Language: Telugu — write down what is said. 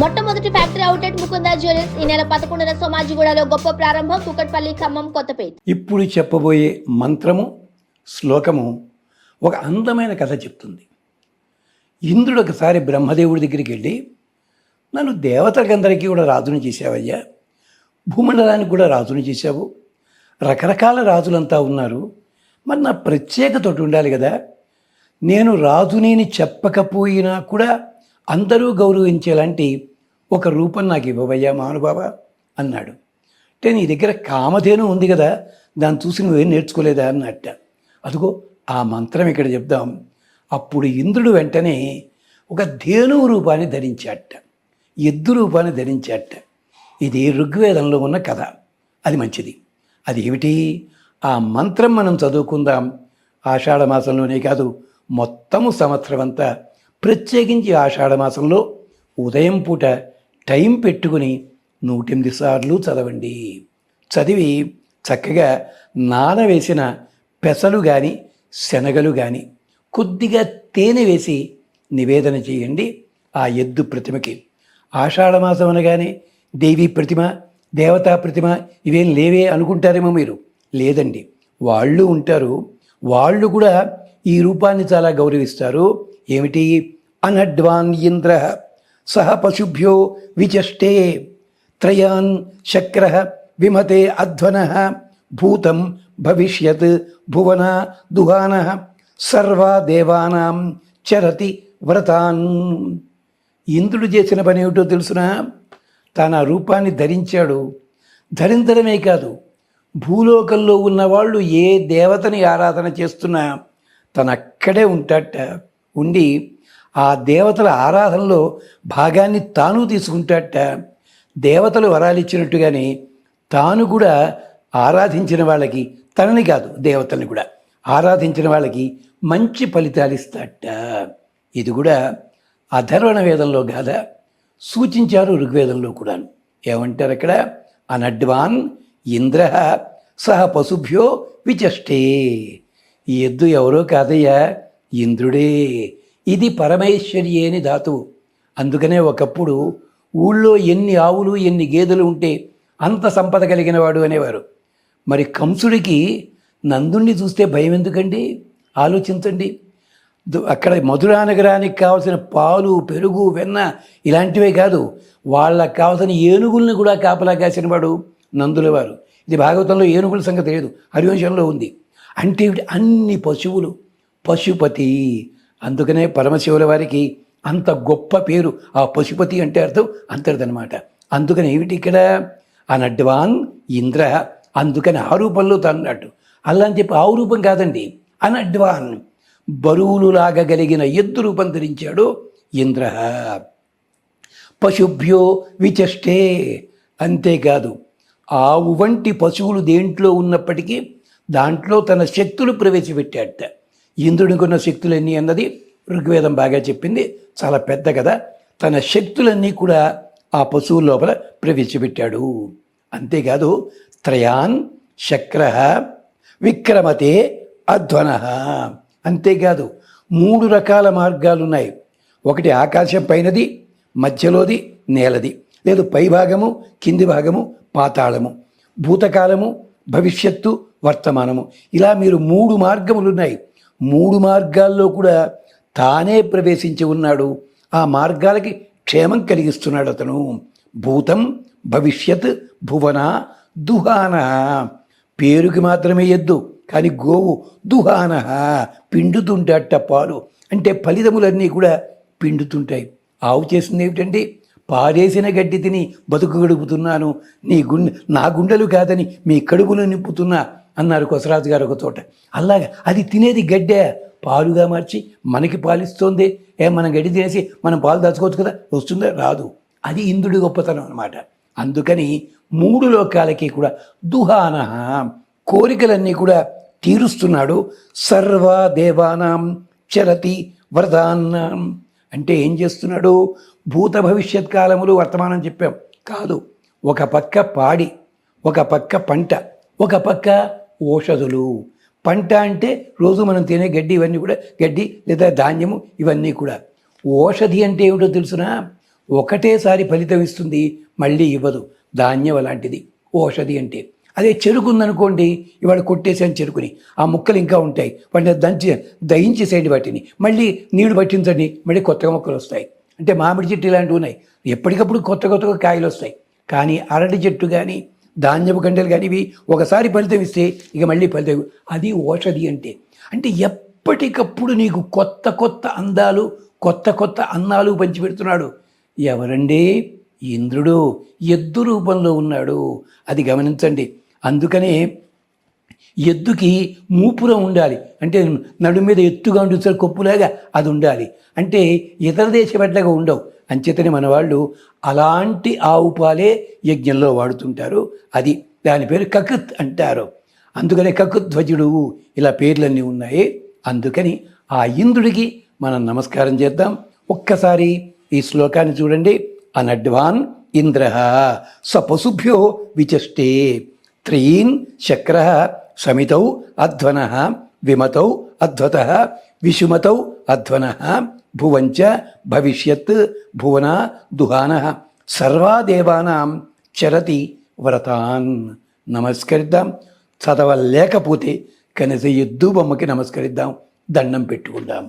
మొట్టమొదటి ఫ్యాక్టరీ అవుట్లెట్ ముకుందా జ్యువెలర్స్ ఈ నెల పదకొండున సోమాజిగూడలో గొప్ప ప్రారంభం కుకట్పల్లి ఖమ్మం కొత్తపేట. ఇప్పుడు చెప్పబోయే మంత్రము శ్లోకము ఒక అందమైన కథ చెప్తుంది. ఇంద్రుడు ఒకసారి బ్రహ్మదేవుడి దగ్గరికి వెళ్ళి నన్ను దేవతలకందరికీ కూడా రాజుని చేశావయ్యా. భూమండలానికి కూడా రాజుని చేశావు. రకరకాల రాజులంతా ఉన్నారు. మరి నా ప్రత్యేకత ఉండాలి కదా. నేను రాజునేని చెప్పకపోయినా కూడా అందరూ గౌరవించేలాంటి ఒక రూపం నాకు ఇవ్వబయ్యా మహానుభావ అన్నాడు. అంటే నీ దగ్గర కామధేను ఉంది కదా దాన్ని చూసి నువ్వేం నేర్చుకోలేదా అన్నట్ట. అదిగో ఆ మంత్రం ఇక్కడ చెప్దాం. అప్పుడు ఇంద్రుడు వెంటనే ఒక ధేనువు రూపాన్ని ధరించాట ఎద్దు రూపాన్ని ధరించాట ఇది ఋగ్వేదంలో ఉన్న కథ. అది మంచిది. అది ఏమిటి? ఆ మంత్రం మనం చదువుకుందాం. ఆషాఢ మాసంలోనే కాదు మొత్తము సంవత్సరం అంతా ప్రత్యేకించి ఆషాఢ మాసంలో ఉదయం పూట టైం పెట్టుకుని నూటెనిమిది సార్లు చదవండి. చదివి చక్కగా నాన వేసిన పెసలు కానీ శనగలు కానీ కొద్దిగా తేనె వేసి నివేదన చేయండి ఆ ఎద్దు ప్రతిమకి. ఆషాఢమాసం అనగానే దేవీ ప్రతిమ దేవతా ప్రతిమ ఇవేం లేవే అనుకుంటారేమో మీరు. లేదండి. వాళ్ళు ఉంటారు. వాళ్ళు కూడా ఈ రూపాన్ని చాలా గౌరవిస్తారు. ఏమిటి? అనడ్వాన్ ఇంద్ర సహ పశుభ్యో విచష్టే త్రయాన్ శక్ర విమతే అధ్వన భూతం భవిష్యత్ భువన దుహాన సర్వా దేవానాం చరతి వ్రతాన్ ఇంద్రుడు చేసిన పని ఏమిటో తెలుసునా? తన రూపాన్ని ధరించాడు। ధరించడమే కాదు భూలోకంలో ఉన్నవాళ్ళు ఏ దేవతని ఆరాధన చేస్తున్నా తను అక్కడే ఉంటాట ఉండి ఆ దేవతల ఆరాధనలో భాగాన్ని తాను తీసుకుంటాట. దేవతలు వరాలిచ్చినట్టుగానే తాను కూడా ఆరాధించిన వాళ్ళకి తనని కాదు దేవతల్ని కూడా ఆరాధించిన వాళ్ళకి మంచి ఫలితాలు ఇస్తాట. ఇది కూడా అధర్వణ వేదంలో కాదా సూచించారు ఋగ్వేదంలో కూడా ఏమంటారు అక్కడ? అనడ్వాన్ ఇంద్ర సహ పశుభ్యో విచష్టే. ఈ ఎద్దు ఎవరో కాదయ్యా ఇంద్రుడే. ఇది పరమేశ్వరి అని ధాతువు అందుకనే ఒకప్పుడు ఊళ్ళో ఎన్ని ఆవులు ఎన్ని గేదెలు ఉంటే అంత సంపద కలిగిన వాడు అనేవారు. మరి కంసుడికి నందుణ్ణి చూస్తే భయం ఎందుకండి? ఆలోచించండి. అక్కడ మధురా నగరానికి కావాల్సిన పాలు పెరుగు వెన్న ఇలాంటివే కాదు. వాళ్ళకి కావాల్సిన ఏనుగుల్ని కూడా కాపలా కాసిన వాడు ఇది భాగవతంలో ఏనుగుల సంగతి లేదు. హరివంశంలో ఉంది. అంటే అన్ని పశువులు. పశుపతి అందుకనే పరమశివుల వారికి అంత గొప్ప పేరు ఆ పశుపతి అంటే అర్థం అంతటిదనమాట అందుకని ఏమిటి ఇక్కడ? అనడ్వాన్ ఇంద్ర అందుకని ఆ రూపంలో తన్నట్టు అలా అని చెప్పి ఆ రూపం కాదండి అనడ్వాన్. బరువులు లాగగలిగిన ఎద్దు రూపం ధరించాడు ఇంద్ర. పశుభ్యో విచష్టే అంతేకాదు ఆవు వంటి పశువులు దేంట్లో ఉన్నప్పటికీ దాంట్లో తన శక్తులు ప్రవేశపెట్టాడట. ఇంద్రునికి ఉన్న శక్తులన్నీ అన్నది ఋగ్వేదం బాగా చెప్పింది. చాలా పెద్ద కదా తన శక్తులన్నీ కూడా ఆ పశువుల లోపల ప్రవేశపెట్టాడు. అంతేకాదు త్రయాన్ శక్ర విక్రమతే అధ్వన. అంతేకాదు మూడు రకాల మార్గాలు ఉన్నాయి ఒకటి ఆకాశం పైనది మధ్యలోది నేలది. లేదు పై భాగము కింది భాగము పాతాళము. భూతకాలము భవిష్యత్తు వర్తమానము. ఇలా మీరు మూడు మార్గములు ఉన్నాయి మూడు మార్గాల్లో కూడా తానే ప్రవేశించి ఉన్నాడు. ఆ మార్గాలకి క్షేమం కలిగిస్తున్నాడు అతను. భూతం భవిష్యత్ భువన దుహాన. పేరుకి మాత్రమే ఎద్దు కానీ గోవు దుహాన. పిండుతుంటాట పాలు. అంటే ఫలితములన్నీ కూడా పిండుతుంటాయి. ఆవు చేసింది ఏమిటంటే పారేసిన గడ్డి తిని బతుకు గడుపుతున్నాను. నీ గుండె నా గుండెలు కాదని మీ కడుపులు నింపుతున్నా. అన్నారు కొసరాజు గారు ఒక చోట. అలాగా అది తినేది గడ్డే. పాలుగా మార్చి మనకి పాలిస్తోంది. ఏ మనం గడ్డి తినేసి మనం పాలు దాచుకోవచ్చు కదా? వస్తుందా? రాదు. అది ఇంద్రుడి గొప్పతనం అనమాట అందుకని మూడు లోకాలకి కూడా దుహాన కోరికలన్నీ కూడా తీరుస్తున్నాడు. సర్వ దేవానాం చరతి వరదాన్నాం. అంటే ఏం చేస్తున్నాడు? భూత భవిష్యత్ కాలములు వర్తమానం చెప్పాం. కాదు ఒక పక్క పాడి ఒక పక్క పంట ఒక పక్క ఓషధులు. పంట అంటే రోజు మనం తినే గడ్డి ఇవన్నీ కూడా గడ్డి లేదా ధాన్యము ఇవన్నీ కూడా. ఓషధి అంటే ఏమిటో తెలుసునా? ఒకటేసారి ఫలితం ఇస్తుంది మళ్ళీ ఇవ్వదు. ధాన్యం అలాంటిది ఓషధి అంటే. అదే చెరుకు ఉందనుకోండి ఇవాళ కొట్టేసాను చెరుకుని. ఆ ముక్కలు ఇంకా ఉంటాయి. వాటిని దంచి దయించేసేయండి వాటిని. మళ్ళీ నీళ్ళు పట్టించండి మళ్ళీ కొత్తగా మొక్కలు వస్తాయి. అంటే మామిడి చెట్టు ఇలాంటివి ఉన్నాయి. ఎప్పటికప్పుడు కొత్త కొత్తగా కాయలు వస్తాయి. కానీ అరటి చెట్టు కానీ ధాన్యపు గంటలు కానీ ఇవి ఒకసారి ఫలితం ఇస్తే ఇక మళ్ళీ ఫలితం అది ఓషధి అంటే. అంటే ఎప్పటికప్పుడు నీకు కొత్త కొత్త అందాలు కొత్త కొత్త అన్నాలు పంచిపెడుతున్నాడు. ఎవరండి? ఇంద్రుడు. ఎద్దు రూపంలో ఉన్నాడు. అది గమనించండి. అందుకనే ఎద్దుకి మూపురం ఉండాలి. అంటే నడు మీద ఎత్తుగా ఉంటుంది కొప్పులాగా అది ఉండాలి. అంటే ఇతర దేశపెట్లగా ఉండవు. అంచేతనే మన వాళ్ళు అలాంటి ఆవు పాలే యజ్ఞంలో వాడుతుంటారు. అది దాని పేరు కకృత్ అంటారు. అందుకనే కకృధ్వజుడు ఇలా పేర్లన్నీ ఉన్నాయి. అందుకని ఆ ఇంద్రుడికి మనం నమస్కారం చేద్దాం. ఒక్కసారి ఈ శ్లోకాన్ని చూడండి. అనడ్వాన్ ఇంద్ర సపశుభ్యో విచష్టే. త్రీన్ శక్ర సమితౌ అధ్వన విమతౌ అధ్వత విషుమతౌ అధ్వన భువంచ భవిష్యత్ భువన దుహాన సర్వాదేవానాం చరతి వ్రతాన్ నమస్కరిద్దాం చదవలేకపోతే కనీసం ఎద్దు బొమ్మకి నమస్కరిద్దాం దండం పెట్టుకుందాం